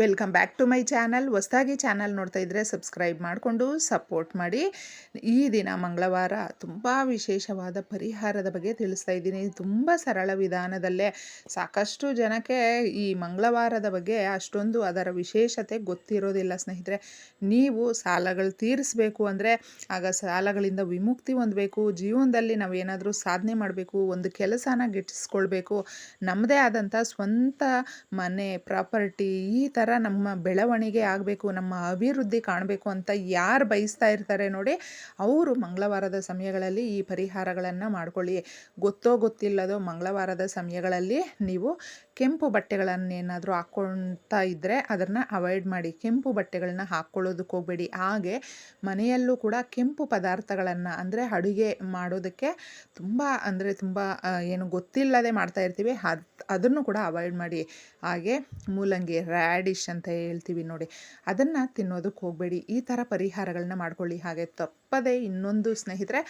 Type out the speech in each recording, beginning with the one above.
Welcome back to my channel. ಹೊಸದಾಗಿ channel ನೋಡ್ತಾ ಇದ್ದರೆ ಸಬ್ಸ್ಕ್ರೈಬ್ ಮಾಡಿಕೊಂಡು ಸಪೋರ್ಟ್ ಮಾಡಿ. ಈ ದಿನ ಮಂಗಳವಾರ ತುಂಬ ವಿಶೇಷವಾದ ಪರಿಹಾರದ ಬಗ್ಗೆ ತಿಳಿಸ್ತಾ ಇದ್ದೀನಿ. ತುಂಬ ಸರಳ ವಿಧಾನದಲ್ಲೇ ಸಾಕಷ್ಟು ಜನಕ್ಕೆ ಈ ಮಂಗಳವಾರದ ಬಗ್ಗೆ ಅಷ್ಟೊಂದು ಅದರ ವಿಶೇಷತೆ ಗೊತ್ತಿರೋದಿಲ್ಲ. ಸ್ನೇಹಿತರೆ, ನೀವು ಸಾಲಗಳು ತೀರಿಸಬೇಕು ಅಂದರೆ ಆಗ ಸಾಲಗಳಿಂದ ವಿಮುಕ್ತಿ ಹೊಂದಬೇಕು. ಜೀವನದಲ್ಲಿ ನಾವು ಏನಾದರೂ ಸಾಧನೆ ಮಾಡಬೇಕು, ಒಂದು ಕೆಲಸನ ಗಿಟ್ಟಿಸ್ಕೊಳ್ಬೇಕು. ನಮ್ಮದೇ ಆದಂಥ ಸ್ವಂತ ಮನೆ, ಪ್ರಾಪರ್ಟಿ ಈ ಥರ ನಮ್ಮ ಬೆಳವಣಿಗೆ ಆಗಬೇಕು, ನಮ್ಮ ಅಭಿವೃದ್ಧಿ ಕಾಣಬೇಕು ಅಂತ ಯಾರು ಬಯಸ್ತಾ ಇರ್ತಾರೆ ನೋಡಿ, ಅವರು ಮಂಗಳವಾರದ ಸಮಯಗಳಲ್ಲಿ ಈ ಪರಿಹಾರಗಳನ್ನು ಮಾಡ್ಕೊಳ್ಳಿ. ಗೊತ್ತೋ ಗೊತ್ತಿಲ್ಲದೋ ಮಂಗಳವಾರದ ಸಮಯಗಳಲ್ಲಿ ನೀವು ಕೆಂಪು ಬಟ್ಟೆಗಳನ್ನೇನಾದರೂ ಹಾಕ್ಕೊಳ್ತಾ ಇದ್ದರೆ ಅದನ್ನು ಅವಾಯ್ಡ್ ಮಾಡಿ ಕೆಂಪು ಬಟ್ಟೆಗಳನ್ನ ಹಾಕ್ಕೊಳ್ಳೋದಕ್ಕೆ ಹೋಗಬೇಡಿ. ಹಾಗೆ ಮನೆಯಲ್ಲೂ ಕೂಡ ಕೆಂಪು ಪದಾರ್ಥಗಳನ್ನು ಅಂದರೆ ಅಡುಗೆ ಮಾಡೋದಕ್ಕೆ ತುಂಬ ಅಂದರೆ ತುಂಬ ಏನು ಗೊತ್ತಿಲ್ಲದೆ ಮಾಡ್ತಾ ಇರ್ತೀವಿ. ಅದು, ಅದನ್ನು ಕೂಡ ಅವಾಯ್ಡ್ ಮಾಡಿ. ಹಾಗೆ ಮೂಲಂಗಿ ರ್ಯಾಡಿಶ್ ಅಂತ ಹೇಳ್ತೀವಿ ನೋಡಿ. ಅದನ್ನು ತಿನ್ನೋದಕ್ಕೆ ಹೋಗಬೇಡಿ. ಈ ಥರ ಪರಿಹಾರಗಳನ್ನ ಮಾಡ್ಕೊಳ್ಳಿ. ಹಾಗೆ ತಪ್ಪದೇ ಇನ್ನೊಂದು ಸ್ನೇಹಿತರೆ,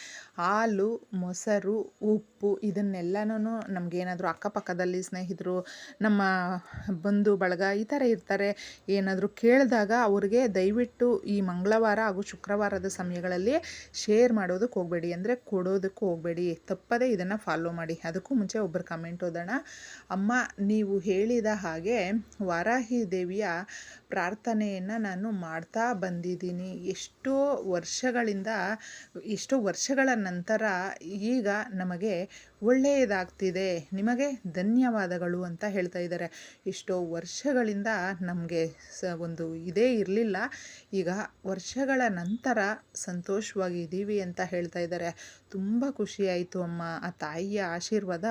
ಹಾಲು, ಮೊಸರು, ಉಪ್ಪು ಇದನ್ನೆಲ್ಲನೂ ನಮಗೇನಾದರೂ ಅಕ್ಕಪಕ್ಕದಲ್ಲಿ ಸ್ನೇಹಿತರು ನಮ್ಮ ಬಂಧು, ಬಳಗ ಈ ಥರ ಇರ್ತಾರೆ. ಏನಾದರೂ ಕೇಳಿದಾಗ ಅವ್ರಿಗೆ ದಯವಿಟ್ಟು ಈ ಮಂಗಳವಾರ ಹಾಗೂ ಶುಕ್ರವಾರದ ಸಮಯಗಳಲ್ಲಿ ಶೇರ್ ಮಾಡೋದಕ್ಕೆ ಹೋಗಬೇಡಿ. ಅಂದರೆ ಕೊಡೋದಕ್ಕೂ ಹೋಗಬೇಡಿ. ತಪ್ಪದೇ ಇದನ್ನು ಫಾಲೋ ಮಾಡಿ. ಅದಕ್ಕೂ ಮುಂಚೆ ಒಬ್ಬರು ಕಮೆಂಟ್ ಓದೋಣ. ಅಮ್ಮ, ನೀವು ಹೇಳಿದ ಹಾಗೆ ವಾರಾಹಿ ದೇವಿಯ ಪ್ರಾರ್ಥನೆಯನ್ನು ನಾನು ಮಾಡ್ತಾ ಬಂದಿದ್ದೀನಿ. ಎಷ್ಟೋ ವರ್ಷಗಳಿಂದ, ಎಷ್ಟೋ ವರ್ಷಗಳ ನಂತರ ಈಗ ನಮಗೆ ಒಳ್ಳೆಯದಾಗ್ತಿದೆ. ನಿಮಗೆ ಧನ್ಯವಾದಗಳು ಅಂತ ಹೇಳ್ತಾ ಇದ್ದಾರೆ. ಎಷ್ಟೋ ವರ್ಷಗಳಿಂದ ನಮಗೆ ಸ ಒಂದು ಇದೇ ಇರಲಿಲ್ಲ. ಈಗ ವರ್ಷಗಳ ನಂತರ ಸಂತೋಷವಾಗಿದ್ದೀವಿ ಅಂತ ಹೇಳ್ತಾ ಇದ್ದಾರೆ. ತುಂಬ ಖುಷಿಯಾಯಿತು ಅಮ್ಮ. ಆ ತಾಯಿಯ ಆಶೀರ್ವಾದ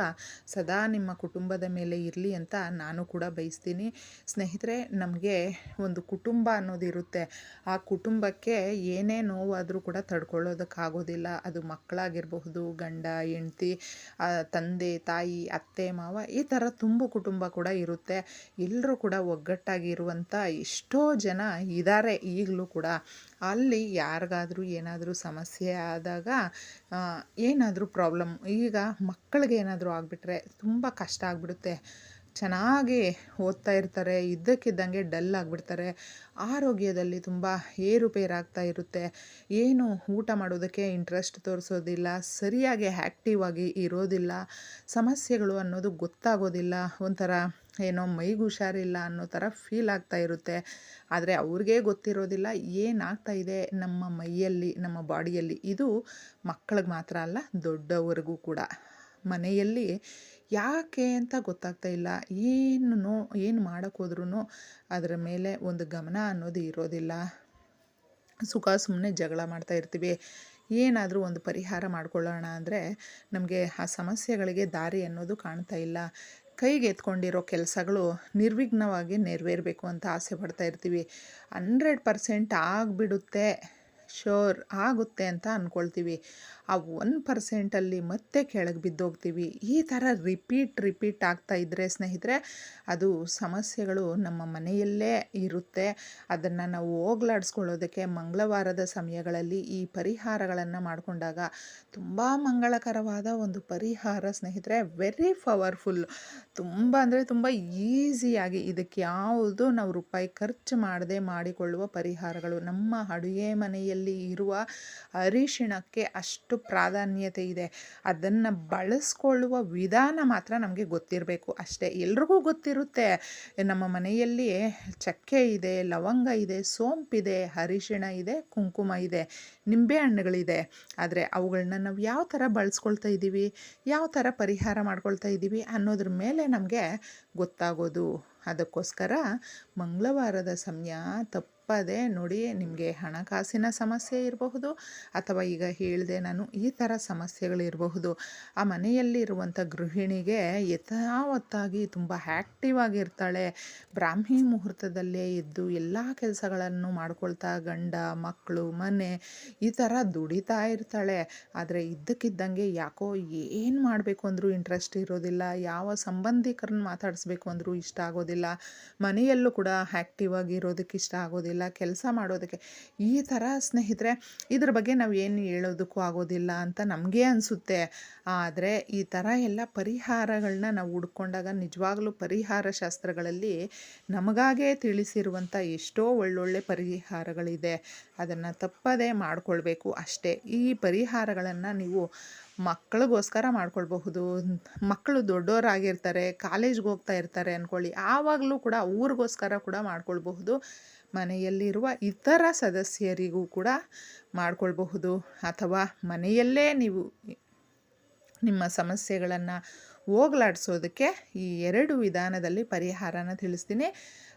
ಸದಾ ನಿಮ್ಮ ಕುಟುಂಬದ ಮೇಲೆ ಇರಲಿ ಅಂತ ನಾನು ಕೂಡ ಬಯಸ್ತೀನಿ. ಸ್ನೇಹಿತರೆ, ನಮಗೆ ಒಂದು ಕುಟುಂಬ ಅನ್ನೋದಿರುತ್ತೆ. ಆ ಕುಟುಂಬಕ್ಕೆ ಏನೇ ನೋವಾದರೂ ಕೂಡ ತಡ್ಕೊಳ್ಳೋದಕ್ಕಾಗೋದಿಲ್ಲ. ಅದು ಮಕ್ಕಳಾಗಿರಬಹುದು, ಗಂಡ, ಹೆಂಡ್ತಿ ತಂದೆ, ತಾಯಿ, ಅತ್ತೆ, ಮಾವ, ಈ ಥರ ತುಂಬು ಕುಟುಂಬ ಕೂಡ ಇರುತ್ತೆ. ಎಲ್ಲರೂ ಕೂಡ ಒಗ್ಗಟ್ಟಾಗಿರುವಂಥ ಎಷ್ಟೋ ಜನ ಇದ್ದಾರೆ ಈಗಲೂ ಕೂಡ. ಅಲ್ಲಿ ಯಾರಿಗಾದರೂ ಏನಾದರೂ ಸಮಸ್ಯೆ ಆದಾಗ ಏನಾದರೂ ಪ್ರಾಬ್ಲಮ್ ಈಗ ಮಕ್ಕಳಿಗೆ ಏನಾದರೂ ಆಗಿಬಿಟ್ರೆ ತುಂಬ ಕಷ್ಟ ಆಗಿಬಿಡುತ್ತೆ. ಚೆನ್ನಾಗಿ ಓದ್ತಾ ಇರ್ತಾರೆ, ಇದ್ದಕ್ಕಿದ್ದಂಗೆ ಡಲ್ ಆಗಿಬಿಡ್ತಾರೆ, ಆರೋಗ್ಯದಲ್ಲಿ ತುಂಬ ಏರುಪೇರಾಗ್ತಾ ಇರುತ್ತೆ. ಏನು ಊಟ ಮಾಡೋದಕ್ಕೆ ಇಂಟ್ರೆಸ್ಟ್ ತೋರಿಸೋದಿಲ್ಲ, ಸರಿಯಾಗಿ ಆ್ಯಕ್ಟಿವ್ ಆಗಿ ಇರೋದಿಲ್ಲ, ಸಮಸ್ಯೆಗಳು ಅನ್ನೋದು ಗೊತ್ತಾಗೋದಿಲ್ಲ, ಒಂಥರ ಏನೋ ಮೈಗೆ ಹುಷಾರಿಲ್ಲ ಅನ್ನೋ ಥರ ಫೀಲ್ ಆಗ್ತಾ ಇರುತ್ತೆ. ಆದರೆ ಅವ್ರಿಗೆ ಗೊತ್ತಿರೋದಿಲ್ಲ, ಏನಾಗ್ತಾ ಇದೆ ನಮ್ಮ ಮೈಯಲ್ಲಿ, ನಮ್ಮ ಬಾಡಿಯಲ್ಲಿ. ಇದು ಮಕ್ಕಳಿಗೆ ಮಾತ್ರ ಅಲ್ಲ, ದೊಡ್ಡವರಿಗೂ ಕೂಡ. ಮನೆಯಲ್ಲಿ ಯಾಕೆ ಅಂತ ಗೊತ್ತಾಗ್ತಾ ಇಲ್ಲ. ಏನು ಏನು ಮಾಡೋಕ್ಕೋದ್ರೂ ಅದರ ಮೇಲೆ ಒಂದು ಗಮನ ಅನ್ನೋದು ಇರೋದಿಲ್ಲ. ಸುಖ ಸುಮ್ಮನೆ ಜಗಳ ಮಾಡ್ತಾ ಇರ್ತೀವಿ. ಏನಾದರೂ ಒಂದು ಪರಿಹಾರ ಮಾಡಿಕೊಳ್ಳೋಣ ಅಂದರೆ ನಮಗೆ ಆ ಸಮಸ್ಯೆಗಳಿಗೆ ದಾರಿ ಅನ್ನೋದು ಕಾಣ್ತಾ ಇಲ್ಲ. ಕೈಗೆ ಎತ್ಕೊಂಡಿರೋ ಕೆಲಸಗಳು ನಿರ್ವಿಘ್ನವಾಗಿ ನೆರವೇರಬೇಕು ಅಂತ ಆಸೆ ಪಡ್ತಾ ಇರ್ತೀವಿ. ಹಂಡ್ರೆಡ್ ಪರ್ಸೆಂಟ್ ಆಗಿಬಿಡುತ್ತೆ. ಶೋರ್ ಆಗುತ್ತೆ ಅಂತ ಅಂದ್ಕೊಳ್ತೀವಿ ಆ ಒನ್ ಪರ್ಸೆಂಟಲ್ಲಿ ಮತ್ತೆ ಕೆಳಗೆ ಬಿದ್ದೋಗ್ತೀವಿ. ಈ ಥರ ರಿಪೀಟ್ ರಿಪೀಟ್ ಆಗ್ತಾ ಇದ್ದರೆ ಸ್ನೇಹಿತರೆ, ಅದು ಸಮಸ್ಯೆಗಳು ನಮ್ಮ ಮನೆಯಲ್ಲೇ ಇರುತ್ತೆ. ಅದನ್ನು ನಾವು ಹೋಗ್ಲಾಡಿಸ್ಕೊಳ್ಳೋದಕ್ಕೆ ಮಂಗಳವಾರದ ಸಮಯಗಳಲ್ಲಿ ಈ ಪರಿಹಾರಗಳನ್ನು ಮಾಡಿಕೊಂಡಾಗ ತುಂಬ ಮಂಗಳಕರವಾದ ಒಂದು ಪರಿಹಾರ ಸ್ನೇಹಿತರೆ ವೆರಿ ಪವರ್ಫುಲ್ ತುಂಬ ಅಂದರೆ ತುಂಬ ಈಸಿಯಾಗಿ ಇದಕ್ಕೆ ಯಾವುದು ನಾವು ರೂಪಾಯಿ ಖರ್ಚು ಮಾಡದೆ ಮಾಡಿಕೊಳ್ಳುವ ಪರಿಹಾರಗಳು ನಮ್ಮ ಅಡುಗೆ ಮನೆಯಲ್ಲಿ ಇರುವ ಅರಿಶಿಣಕ್ಕೆ ಅಷ್ಟು ಪ್ರಾಧಾನ್ಯತೆ ಇದೆ. ಅದನ್ನು ಬಳಸ್ಕೊಳ್ಳುವ ವಿಧಾನ ಮಾತ್ರ ನಮಗೆ ಗೊತ್ತಿರಬೇಕು. ಅಷ್ಟೇ, ಎಲ್ರಿಗೂ ಗೊತ್ತಿರುತ್ತೆ. ನಮ್ಮ ಮನೆಯಲ್ಲಿ ಚಕ್ಕೆ ಇದೆ, ಲವಂಗ ಇದೆ ಸೋಂಪಿದೆ ಅರಿಶಿಣ ಇದೆ, ಕುಂಕುಮ ಇದೆ, ನಿಂಬೆ ಹಣ್ಣುಗಳಿದೆ. ಆದರೆ ಅವುಗಳನ್ನ ನಾವು ಯಾವ ಥರ ಬಳಸ್ಕೊಳ್ತಾ ಇದ್ದೀವಿ, ಯಾವ ಥರ ಪರಿಹಾರ ಮಾಡ್ಕೊಳ್ತಾ ಇದ್ದೀವಿ ಅನ್ನೋದ್ರ ಮೇಲೆ ನಮಗೆ ಗೊತ್ತಾಗೋದು. ಅದಕ್ಕೋಸ್ಕರ ಮಂಗಳವಾರದ ಸಮಯ ತಪ್ಪದೆ ನೋಡಿ ನಿಮಗೆ ಹಣಕಾಸಿನ ಸಮಸ್ಯೆ ಇರಬಹುದು ಅಥವಾ ಈಗ ಹೇಳಿದೆ ನಾನು ಈ ಥರ ಸಮಸ್ಯೆಗಳಿರಬಹುದು ಆ ಮನೆಯಲ್ಲಿರುವಂಥ ಗೃಹಿಣಿಗೆ ಯಥಾವತ್ತಾಗಿ ತುಂಬ ಆ್ಯಕ್ಟಿವ್ ಆಗಿರ್ತಾಳೆ. ಬ್ರಾಹ್ಮಿ ಮುಹೂರ್ತದಲ್ಲೇ ಇದ್ದು ಎಲ್ಲ ಕೆಲಸಗಳನ್ನು ಮಾಡ್ಕೊಳ್ತಾ ಗಂಡ ಮಕ್ಕಳು ಮನೆ ಈ ಥರ ದುಡಿತಾ ಇರ್ತಾಳೆ. ಆದರೆ ಇದ್ದಕ್ಕಿದ್ದಂಗೆ ಯಾಕೋ ಏನು ಮಾಡಬೇಕು ಅಂದರೂ ಇಂಟ್ರೆಸ್ಟ್ ಇರೋದಿಲ್ಲ. ಯಾವ ಸಂಬಂಧಿಕರನ್ನ ಮಾತಾಡಿಸ್ಬೇಕು ಅಂದರೂ ಇಷ್ಟ ಆಗೋದಿಲ್ಲ. ಮನೆಯಲ್ಲೂ ಕೂಡ ಆ್ಯಕ್ಟಿವ್ ಆಗಿ ಇರೋದಕ್ಕೆ ಇಷ್ಟ ಆಗೋದಿಲ್ಲ. ಆಗೋದಿಲ್ಲ ಕೆಲಸ ಮಾಡೋದಕ್ಕೆ. ಈ ಥರ ಸ್ನೇಹಿತರೆ, ಇದ್ರ ಬಗ್ಗೆ ನಾವು ಏನು ಹೇಳೋದಕ್ಕೂ ಆಗೋದಿಲ್ಲ ಅಂತ ನಮಗೆ ಅನಿಸುತ್ತೆ. ಆದರೆ ಈ ಥರ ಎಲ್ಲ ಪರಿಹಾರಗಳನ್ನ ನಾವು ಹುಡ್ಕೊಂಡಾಗ ನಿಜವಾಗ್ಲೂ ಪರಿಹಾರ ಶಾಸ್ತ್ರಗಳಲ್ಲಿ ನಮಗಾಗೇ ತಿಳಿಸಿರುವಂಥ ಎಷ್ಟೋ ಒಳ್ಳೊಳ್ಳೆ ಪರಿಹಾರಗಳಿದೆ. ಅದನ್ನು ತಪ್ಪದೇ ಮಾಡಿಕೊಳ್ಬೇಕು ಅಷ್ಟೇ. ಈ ಪರಿಹಾರಗಳನ್ನು ನೀವು ಮಕ್ಕಳಿಗೋಸ್ಕರ ಮಾಡ್ಕೊಳ್ಬಹುದು. ಮಕ್ಕಳು ದೊಡ್ಡವರಾಗಿರ್ತಾರೆ ಕಾಲೇಜ್ಗೆ ಹೋಗ್ತಾ ಇರ್ತಾರೆ ಅಂದ್ಕೊಳ್ಳಿ ಆವಾಗಲೂ ಕೂಡ ಊರಿಗೋಸ್ಕರ ಕೂಡ ಮಾಡ್ಕೊಳ್ಬಹುದು. ಮನೆಯಲ್ಲಿರುವ ಇತರ ಸದಸ್ಯರಿಗೂ ಕೂಡ ಮಾಡ್ಕೊಳ್ಬಹುದು. ಅಥವಾ ಮನೆಯಲ್ಲೇ ನೀವು ನಿಮ್ಮ ಸಮಸ್ಯೆಗಳನ್ನು ಹೋಗ್ಲಾಡ್ಸೋದಕ್ಕೆ ಈ ಎರಡು ವಿಧಾನದಲ್ಲಿ ಪರಿಹಾರನ ತಿಳಿಸ್ತೀನಿ.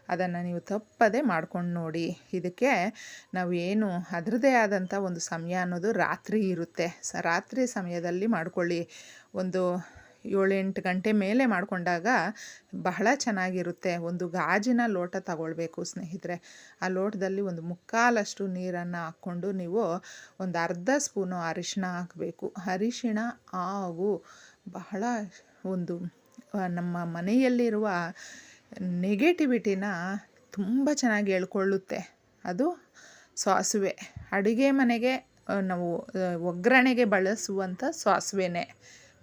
ಅದನ್ನು ನೀವು ತಪ್ಪದೆ ಮಾಡ್ಕೊಂಡು ನೋಡಿ. ಇದಕ್ಕೆ ನಾವು ಏನು ಅದರದ್ದೇ ಆದಂಥ ಒಂದು ಸಮಯ ಅನ್ನೋದು ರಾತ್ರಿ ಇರುತ್ತೆ. ಸ, ರಾತ್ರಿ ಸಮಯದಲ್ಲಿ ಮಾಡ್ಕೊಳ್ಳಿ. ಒಂದು ಏಳೆಂಟು ಗಂಟೆ ಮೇಲೆ ಮಾಡಿಕೊಂಡಾಗ ಬಹಳ ಚೆನ್ನಾಗಿರುತ್ತೆ. ಒಂದು ಗಾಜಿನ ಲೋಟ ತಗೊಳ್ಬೇಕು ಸ್ನೇಹಿತರೆ. ಆ ಲೋಟದಲ್ಲಿ ಒಂದು ಮುಕ್ಕಾಲಷ್ಟು ನೀರನ್ನು ಹಾಕ್ಕೊಂಡು ನೀವು ಒಂದು ಅರ್ಧ ಸ್ಪೂನು ಅರಿಶಿಣ ಹಾಕಬೇಕು. ಅರಿಶಿಣ, ಹಾಗೂ ಬಹಳ ಒಂದು ನಮ್ಮ ಮನೆಯಲ್ಲಿರುವ ನೆಗೆಟಿವಿಟಿನ ತುಂಬ ಚೆನ್ನಾಗಿ ಎಳ್ಕೊಳ್ಳುತ್ತೆ ಅದು ಸಾಸುವೆ. ಅಡುಗೆ ಮನೆಗೆ ನಾವು ಒಗ್ಗರಣೆಗೆ ಬಳಸುವಂಥ ಸಾಸಿವೆನೇ.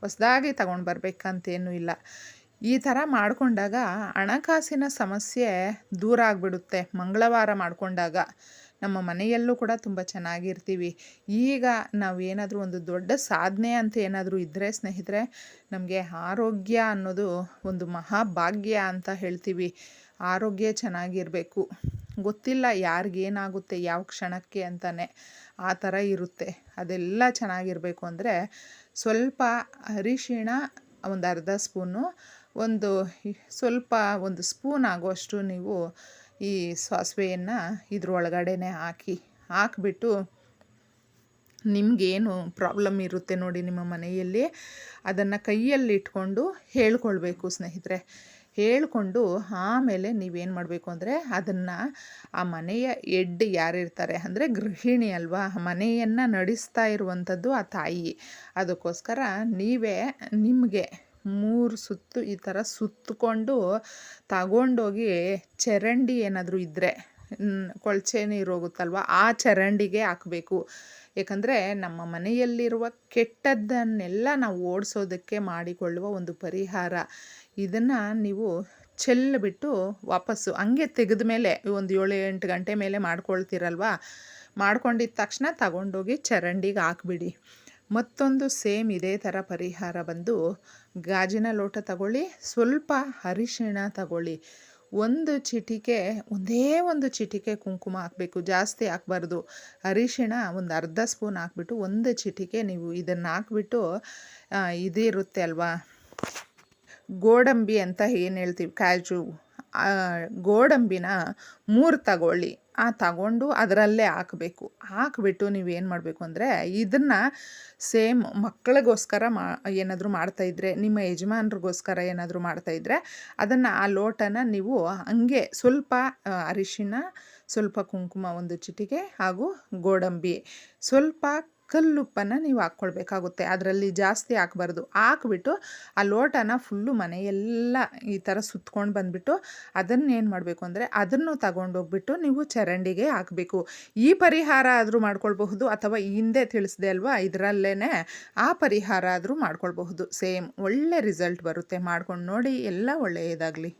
ಹೊಸ್ದಾಗಿ ತಗೊಂಡು ಬರಬೇಕಂತೇನೂ ಇಲ್ಲ. ಈ ಥರ ಮಾಡಿಕೊಂಡಾಗ ಹಣಕಾಸಿನ ಸಮಸ್ಯೆ ದೂರ ಆಗಿಬಿಡುತ್ತೆ. ಮಂಗಳವಾರ ಮಾಡಿಕೊಂಡಾಗ ನಮ್ಮ ಮನೆಯಲ್ಲೂ ಕೂಡ ತುಂಬ ಚೆನ್ನಾಗಿರ್ತೀವಿ. ಈಗ ನಾವು ಏನಾದರೂ ಒಂದು ದೊಡ್ಡ ಸಾಧನೆ ಅಂತ ಏನಾದರೂ ಇದ್ದರೆ ಸ್ನೇಹಿತರೆ, ನಮಗೆ ಆರೋಗ್ಯ ಅನ್ನೋದು ಒಂದು ಮಹಾಭಾಗ್ಯ ಅಂತ ಹೇಳ್ತೀವಿ. ಆರೋಗ್ಯ ಚೆನ್ನಾಗಿರಬೇಕು. ಗೊತ್ತಿಲ್ಲ ಯಾರಿಗೇನಾಗುತ್ತೆ, ಯಾವ ಕ್ಷಣಕ್ಕೆ ಅಂತಲೇ ಆ ಥರ ಇರುತ್ತೆ. ಅದೆಲ್ಲ ಚೆನ್ನಾಗಿರಬೇಕು ಅಂದರೆ ಸ್ವಲ್ಪ ಅರಿಶಿಣ, ಒಂದು ಅರ್ಧ ಸ್ಪೂನು ಒಂದು ಸ್ವಲ್ಪ ಒಂದು ಸ್ಪೂನ್ ಆಗುವಷ್ಟು ನೀವು ಈ ಸಾಸಿವೆಯನ್ನು ಇದ್ರೊಳಗಡೆನೆ ಹಾಕಿ, ಹಾಕಿಬಿಟ್ಟು ನಿಮಗೇನು ಪ್ರಾಬ್ಲಮ್ ಇರುತ್ತೆ ನೋಡಿ ನಿಮ್ಮ ಮನೆಯಲ್ಲಿ, ಅದನ್ನು ಕೈಯಲ್ಲಿ ಇಟ್ಕೊಂಡು ಹೇಳ್ಕೊಳ್ಬೇಕು ಸ್ನೇಹಿತರೆ. ಹೇಳಿಕೊಂಡು ಆಮೇಲೆ ನೀವೇನು ಮಾಡಬೇಕು ಅಂದರೆ ಅದನ್ನು ಆ ಮನೆಯ ಎಡ್ ಯಾರಿರ್ತಾರೆ ಅಂದರೆ ಗೃಹಿಣಿ ಅಲ್ವಾ ಮನೆಯನ್ನು ನಡೆಸ್ತಾ ಇರುವಂಥದ್ದು ಆ ತಾಯಿ. ಅದಕ್ಕೋಸ್ಕರ ನೀವೇ ನಿಮಗೆ ಮೂರು ಸುತ್ತು ಈ ಥರ ಸುತ್ತಕೊಂಡು ತಗೊಂಡೋಗಿ ಚರಂಡಿ ಏನಾದರೂ ಇದ್ದರೆ ಕೊಳಚೆ ನೀರು ಹೋಗುತ್ತಲ್ವ, ಆ ಚರಂಡಿಗೆ ಹಾಕಬೇಕು. ಏಕೆಂದರೆ ನಮ್ಮ ಮನೆಯಲ್ಲಿರುವ ಕೆಟ್ಟದ್ದನ್ನೆಲ್ಲ ನಾವು ಓಡಿಸೋದಕ್ಕೆ ಮಾಡಿಕೊಳ್ಳುವ ಒಂದು ಪರಿಹಾರ. ಇದನ್ನು ನೀವು ಚೆಲ್ಲಿಬಿಟ್ಟು ವಾಪಸ್ಸು. ಹಂಗೆ ತೆಗೆದ ಮೇಲೆ ಒಂದು ಏಳು ಎಂಟು ಗಂಟೆ ಮೇಲೆ ಮಾಡ್ಕೊಳ್ತೀರಲ್ವ? ಮಾಡ್ಕೊಂಡಿದ್ದ ತಕ್ಷಣ ತಗೊಂಡೋಗಿ ಚರಂಡಿಗೆ ಹಾಕ್ಬಿಡಿ. ಮತ್ತೊಂದು ಸೇಮ್ ಇದೇ ಥರ ಪರಿಹಾರ ಬಂದು, ಗಾಜಿನ ಲೋಟ ತಗೊಳ್ಳಿ, ಸ್ವಲ್ಪ ಅರಿಶಿಣ ತಗೊಳ್ಳಿ. ಒಂದು ಚಿಟಿಕೆ, ಒಂದೇ ಒಂದು ಚಿಟಿಕೆ ಕುಂಕುಮ ಹಾಕಬೇಕು, ಜಾಸ್ತಿ ಹಾಕ್ಬಾರ್ದು. ಅರಿಶಿಣ ಒಂದು ಅರ್ಧ ಸ್ಪೂನ್ ಹಾಕ್ಬಿಟ್ಟು, ಒಂದು ಚಿಟಿಕೆ ನೀವು ಇದನ್ನು ಹಾಕ್ಬಿಟ್ಟು ಇದಿರುತ್ತೆ ಅಲ್ವಾ? ಗೋಡಂಬಿ ಅಂತ ಏನು ಹೇಳ್ತೀವಿ? ಕಾಜು ಗೋಡಂಬಿನ ಮೂರು ತಗೊಳ್ಳಿ. ಆ ತಗೊಂಡು ಅದರಲ್ಲೇ ಹಾಕಬೇಕು. ಹಾಕಿಬಿಟ್ಟು ನೀವೇನು ಮಾಡಬೇಕು ಅಂದರೆ ಇದನ್ನು ಸೇಮ್ ಮಕ್ಕಳಿಗೋಸ್ಕರ ಮಾ, ಏನಾದರೂ ಮಾಡ್ತಾಯಿದ್ರೆ ನಿಮ್ಮ ಯಜಮಾನ್ರಿಗೋಸ್ಕರ ಏನಾದರೂ ಮಾಡ್ತಾಯಿದ್ರೆ ಅದನ್ನು ಆ ಲೋಟನ ನೀವು ಹಂಗೆ ಸ್ವಲ್ಪ ಅರಿಶಿನ, ಸ್ವಲ್ಪ ಕುಂಕುಮ ಒಂದು ಚಿಟಿಕೆ ಹಾಗೂ ಗೋಡಂಬಿ, ಸ್ವಲ್ಪ ಕಲ್ಲುಪ್ಪನ್ನು ನೀವು ಹಾಕ್ಕೊಳ್ಬೇಕಾಗುತ್ತೆ. ಅದರಲ್ಲಿ ಜಾಸ್ತಿ ಹಾಕ್ಬಾರ್ದು. ಹಾಕ್ಬಿಟ್ಟು ಆ ಲೋಟನ ಫುಲ್ಲು ಮನೆಯೆಲ್ಲ ಈ ಥರ ಸುತ್ಕೊಂಡು ಬಂದುಬಿಟ್ಟು ಅದನ್ನೇನು ಮಾಡಬೇಕು ಅಂದರೆ ಅದನ್ನು ತಗೊಂಡೋಗ್ಬಿಟ್ಟು ನೀವು ಚರಂಡಿಗೆ ಹಾಕಬೇಕು. ಈ ಪರಿಹಾರ ಆದರೂ ಮಾಡ್ಕೊಳ್ಬಹುದು ಅಥವಾ ಹಿಂದೆ ತಿಳಿಸಿದೆ ಅಲ್ವಾ? ಇದರಲ್ಲೇ ಆ ಪರಿಹಾರ ಆದರೂ ಮಾಡ್ಕೊಳ್ಬಹುದು. ಸೇಮ್ ಒಳ್ಳೆ ರಿಸಲ್ಟ್ ಬರುತ್ತೆ. ಮಾಡ್ಕೊಂಡು ನೋಡಿ ಎಲ್ಲ ಒಳ್ಳೆಯದಾಗಲಿ.